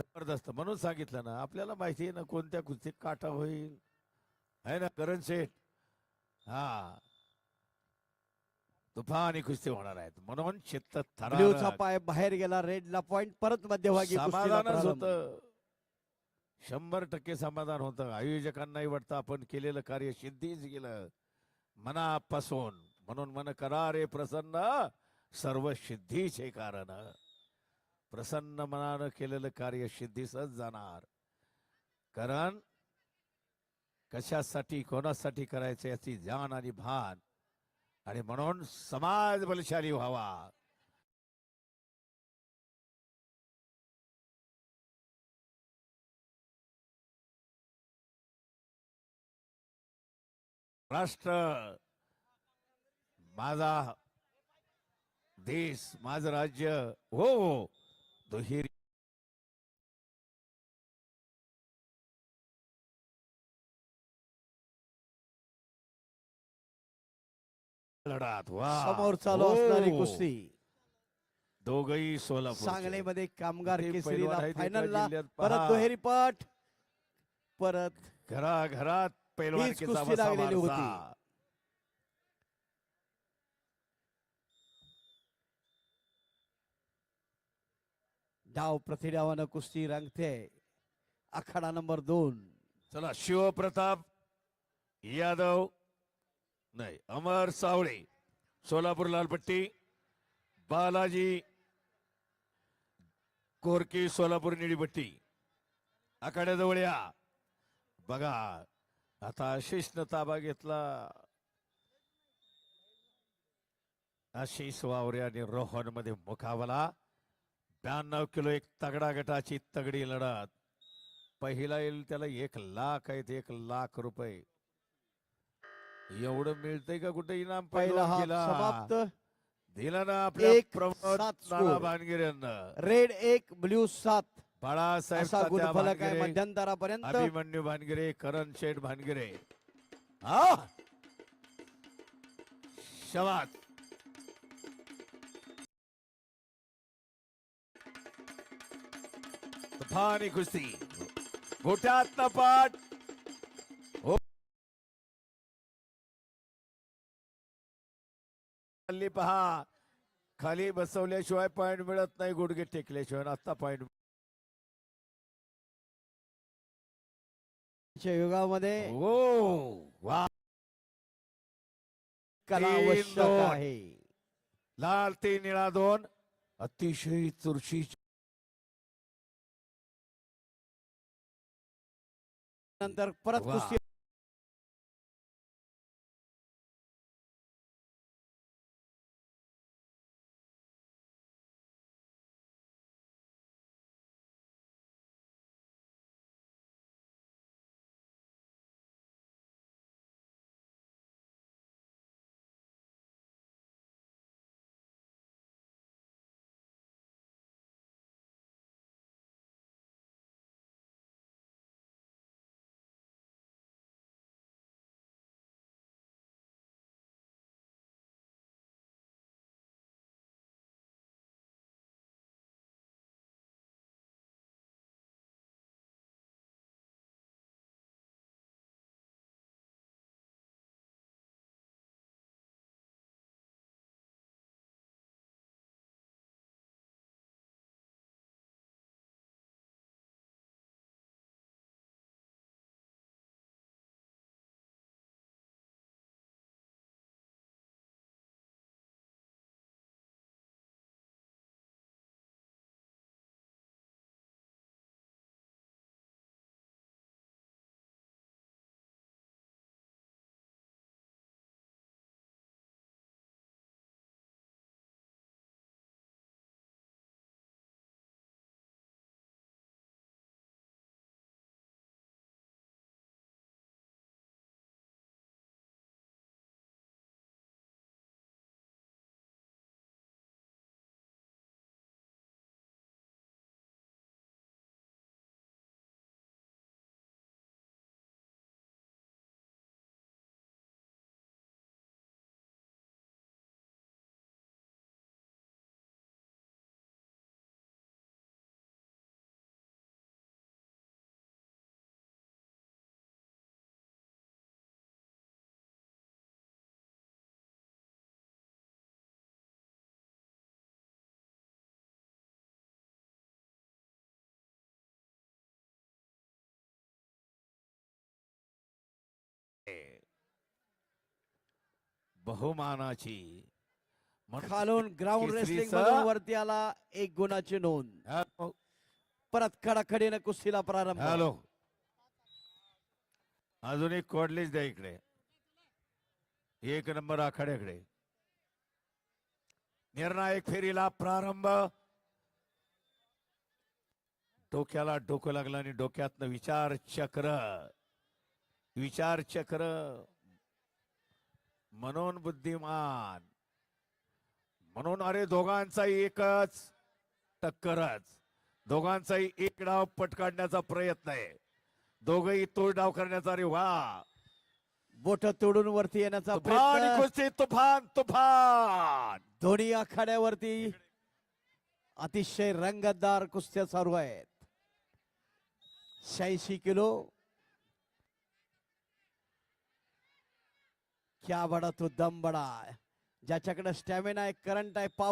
जबरदस्त. म्हणून सांगितलं ना आपल्याला माहिती आहे ना कोणत्या कुस्तीत काटा होईल. आहे ना करण शेठ? हा. तुफानी कुस्ती होणार आहेत. म्हणून चित्त. पाय बाहेर गेला रेडला पॉइंट परत मध्यभागी समाधानच. होत. शंभर टक्के समाधान होतं. आयोजकांनाही वाटतं आपण केलेलं कार्य सिद्धीच गेलं. मनापासून. म्हणून मन करा रे प्रसन्न सर्व सिद्धीचे कारण. प्रसन्न मनानं केलेलं कार्य सिद्धीसच जाणार. कारण कशासाठी कोणासाठी करायचं याची जाण आणि भान. आणि म्हणून समाज बलशाली व्हावा. राष्ट्र माझा देश माझं राज्य हो हो. दुहेरी लढात. वा. समोर चालू हो. असणारी कुस्ती. दोघही सोलापूर सांगलीमध्ये कामगार केसरीला पैलवान फायनलला परत. दुहेरी पट परत घरा घरात पैलवानकीचा कुस्ती वसा लागलेली होती. डाव प्रतिडावानं कुस्ती रंगते. आखाडा नंबर दोन. चला शिवप्रताप यादव नाही अमर सावळे सोलापूर लालपट्टी बालाजी कोरकी सोलापूर निळीपट्टी. आखाड्याजवळ या. बघा आता आशिषनं ताबा घेतला. आशिष वावरे आणि रोहनमध्ये मुकाबला. ब्याण्णव किलो एक तगडा गटाची तगडी लढत. पहिला येईल त्याला एक लाख आहेत एक लाख रुपये. एवढं मिळतंय का कुठे इनाम पहिला? समाप्त. दिला ना आपल्या एक प्रमोद सात नाना score. भानगिरे यांना रेड एक ब्ल्यू सात. बाळासाहेब असा तात्या गुणफलक आहे भानगिरे, मध्यंतरापर्यंत? अभिमन्यू भानगिरे करण शेठ भानगिरे. हा. शवात तुफानी कुस्ती मोठ्यात पाठ. हो. खाली पहा. खाली बसवल्याशिवाय पॉइंट मिळत नाही गुडघे टेकल्याशिवाय. आता पॉइंट युगामध्ये हो. वा. कला आवश्यक. आहे. लाल ते निळा दोन. अतिशय चुरशी नंतर परत. कुस्ती बहुमानाची. खालून ग्राउंड रेसलिंग मधून वरती आला एक गुणाची नोंद. परत खडाखडीने कुस्तीला प्रारंभ. हॅलो. अजून एक कॉडलेज द्या इकडे. एक नंबर आखाड्याकडे. निर्णायक फेरीला प्रारंभ. डोक्याला डोकं लागलं आणि डोक्यातनं विचार चक्र. विचार चक्र म्हणून बुद्धिमान म्हणून अरे दोघांचाही एकच टक्करच. दोघांचाही एक डाव पटकाडण्याचा प्रयत्न आहे. दोघही तोड डाव करण्याचा अरे वा. बोट तोडून वरती येण्याचा कुस्ती तुफान तुफान. दोन्ही आखाड्यावरती अतिशय रंगतदार कुस्त्या चालू आहेत. शहाऐंशी किलो क्या बडा तो दम बडा ज्याच्याकडे स्टॅमिना आहे करंट आहे पाव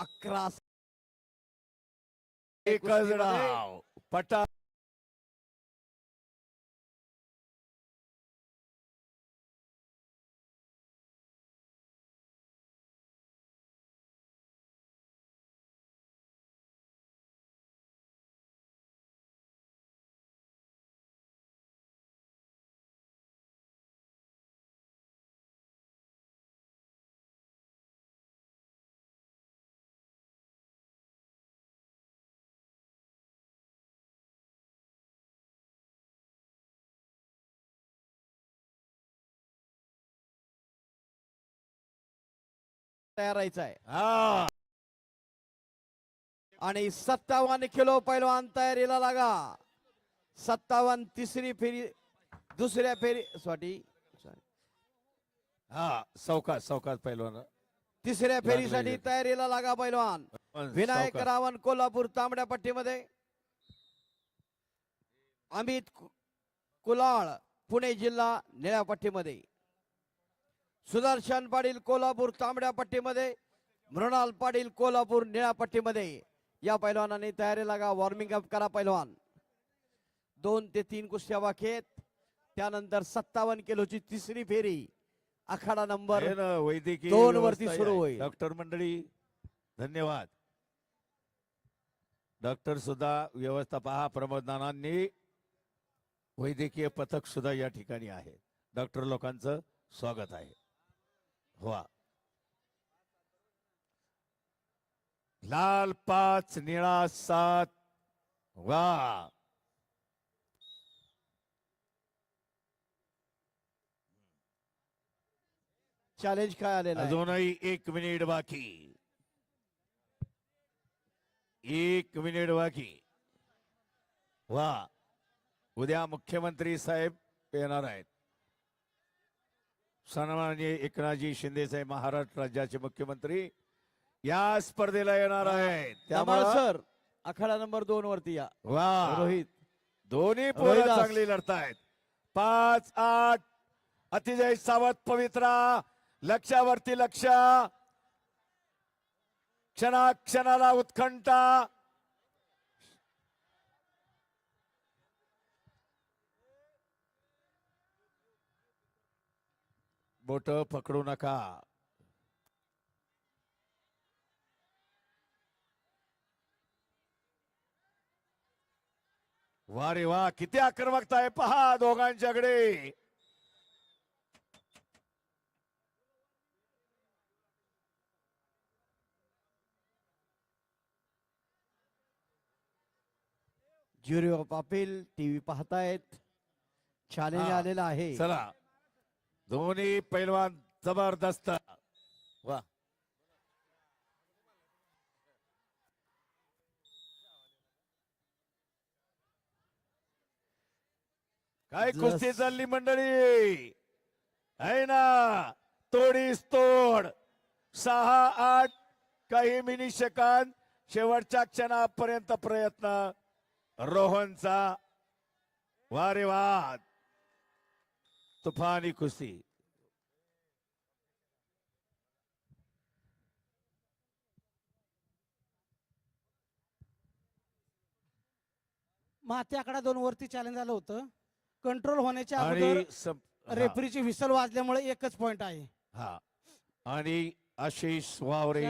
अकरा एकच डाव. पटा तयार राहायचा आहे हा. आणि सत्तावन्न किलो पैलवान तयारीला लागा. सत्तावन्न तिसरी फेरी दुसऱ्या फेरी सॉरी हा सावकाश सावकाश पहिलवान तिसऱ्या फेरीसाठी. तयारीला लागा पैलवान. विनायक. रावण कोल्हापूर तांबड्या पट्टीमध्ये. अमित कुलाळ पुणे जिल्हा निळ्या पट्टीमध्ये. सुदर्शन पाटील कोल्हापूर तांबड्या पट्टीमध्ये मृणाल पाटील कोल्हापूर निळ्या पट्टीमध्ये. या पैलवानाने तयारी लागा वॉर्मिंग अप करा पैलवान. दोन ते तीन कुस्त्या आहेत त्यानंतर सत्तावन्न किलोची तिसरी फेरी. आखाडा नंबर वैद्यकीय दोन वरती सुरू. होईल. डॉक्टर मंडळी धन्यवाद. डॉक्टर सुद्धा व्यवस्था पहा प्रमोद नानांनी वैद्यकीय पथक सुद्धा या ठिकाणी आहे. डॉक्टर लोकांचं स्वागत आहे. वा लाल पाच निळा सात वा चॅलेंज काय आलेलं आहे? अजूनही एक मिनिट बाकी. एक मिनिट बाकी. वा उद्या मुख्यमंत्री साहेब येणार आहेत. सन्माननीय एकनाथजी शिंदे साहेब महाराष्ट्र राज्याचे मुख्यमंत्री या स्पर्धेला येणार आहेत धमाल त्यामुळं सर आखाडा नंबर दोन वरती या. वा. रोहित. दोन्ही पोरं रोहिदास. चांगली लढतायत. पाच आठ अतिजय सावत पवित्रा लक्षावरती लक्ष. क्षणा क्षणाला उत्कंठा. बोट पकडू नका. वा रे वा किती आक्रमकता आहे. पहा दोघांच्याकडे. ज्युरी ऑफ अपील टीव्ही पाहतायत. हा. आलेला आहे. चला. दोन्ही पैलवान जबरदस्त. वा. काय कुस्ती चालली मंडळी? आहे ना? तोडीस तोड. सहा आठ काही मिनी सेकंद. शेवटच्या क्षणापर्यंत प्रयत्न. रोहनचा वा रे वा तुफानी कुस्ती. माती आकडा दोन वरती चॅलेंज झालं होतं. कंट्रोल होण्याच्या अगोदर आणि सम- हा, रेफरीची व्हिसल वाजल्यामुळे एकच पॉइंट आहे. हा. आणि आशिष वावरे